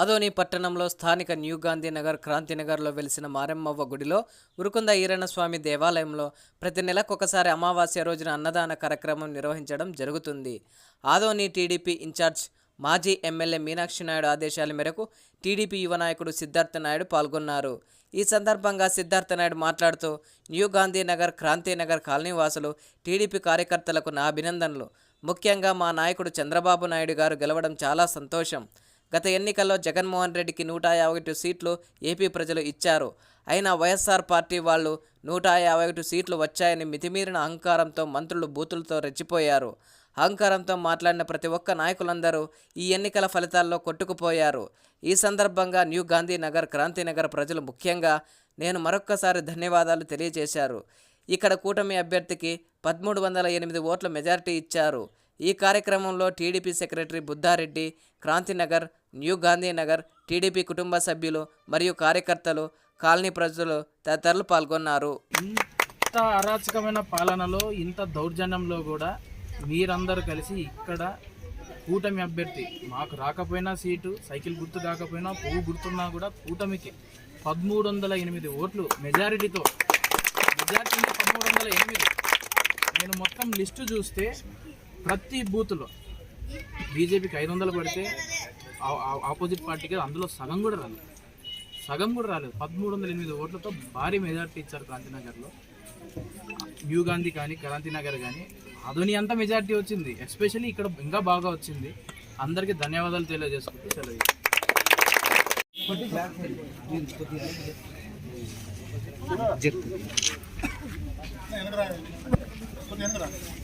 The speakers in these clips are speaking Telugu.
ఆదోని పట్టణంలో స్థానిక న్యూ గాంధీనగర్ క్రాంతినగర్లో వెలిసిన మారెమ్మవ్వ గుడిలో ఉరుకుంద ఈరన్న స్వామి దేవాలయంలో ప్రతి నెలకొకసారి అమావాస్య రోజున అన్నదాన కార్యక్రమం నిర్వహించడం జరుగుతుంది. ఆదోని టీడీపీ ఇన్ఛార్జ్ మాజీ ఎమ్మెల్యే మీనాక్షి నాయుడు ఆదేశాల మేరకు టీడీపీ యువ నాయకుడు సిద్ధార్థ నాయుడు పాల్గొన్నారు. ఈ సందర్భంగా సిద్ధార్థ నాయుడు మాట్లాడుతూ న్యూ గాంధీనగర్ క్రాంతినగర్ కాలనీ వాసులు టీడీపీ కార్యకర్తలకు నా అభినందనలు. ముఖ్యంగా మా నాయకుడు చంద్రబాబు నాయుడు గారు గెలవడం చాలా సంతోషం. గత ఎన్నికల్లో జగన్మోహన్ రెడ్డికి నూట యాభై ఒకటి సీట్లు ఏపీ ప్రజలు ఇచ్చారు. అయినా వైఎస్ఆర్ పార్టీ వాళ్ళు నూట యాభై ఒకటి సీట్లు వచ్చాయని మితిమీరిన అహంకారంతో మంత్రులు బూతులతో రెచ్చిపోయారు. అహంకారంతో మాట్లాడిన ప్రతి ఒక్క నాయకులందరూ ఈ ఎన్నికల ఫలితాల్లో కొట్టుకుపోయారు. ఈ సందర్భంగా న్యూ గాంధీనగర్ క్రాంతినగర్ ప్రజలు ముఖ్యంగా నేను మరొక్కసారి ధన్యవాదాలు తెలియజేశారు. ఇక్కడ కూటమి అభ్యర్థికి పదమూడు వందల ఎనిమిది ఓట్ల మెజారిటీ ఇచ్చారు. ఈ కార్యక్రమంలో TDP secretary Buddha Reddy Kranthinagar new Gandhinagar TDP కుటుంబ సభ్యులు మరియు కార్యకర్తలు కాలనీ ప్రజలు తదితరులు పాల్గొన్నారు. ఇంత అరాచకమైన పాలనలో ఇంత దౌర్జన్యంలో కూడా మీరందరూ కలిసి ఇక్కడ కూటమి అభ్యర్థి మాకు రాకపోయినా సీటు సైకిల్ గుర్తు కాకపోయినా పువ్వు గుర్తున్నా కూడా కూటమికి. పదమూడు వందల ఎనిమిది ఓట్లు మెజారిటీతో మెజారిటీ పదమూడు వందల ఎనిమిది నేను మొత్తం లిస్టు చూస్తే ప్రతి బూత్లో బీజేపీకి ఐదు వందలు పడితే ఆపోజిట్ పార్టీకి అందులో సగం కూడా రాలేదు. సగం కూడా రాలేదు. పదమూడు వందల ఎనిమిది ఓట్లతో భారీ మెజార్టీ ఇచ్చారు క్రాంతినగర్లో. న్యూ గాంధీ కానీ క్రాంతినగర్ కానీ అదోని అంత మెజార్టీ వచ్చింది. ఎస్పెషల్లీ ఇక్కడ ఇంకా బాగా వచ్చింది. అందరికీ ధన్యవాదాలు తెలియజేసుకుంటూ సెలవు ఈరోజు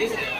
Is it?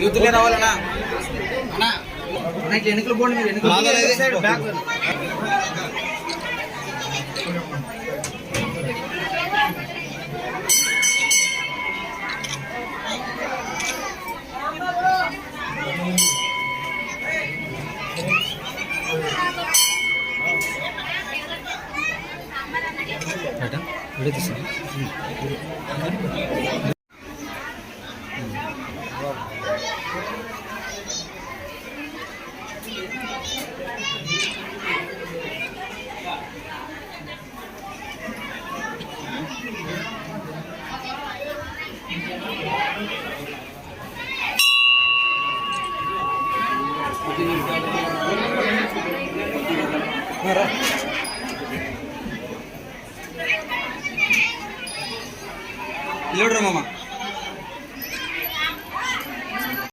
యూత్లే రావాలన్నా అన్నా అన్నా ఇట్లా ఎన్నికలు పోండి మీరు ఎన్నికలు ಮರ. ಇಲ್ಲಿ ಮಾಮ.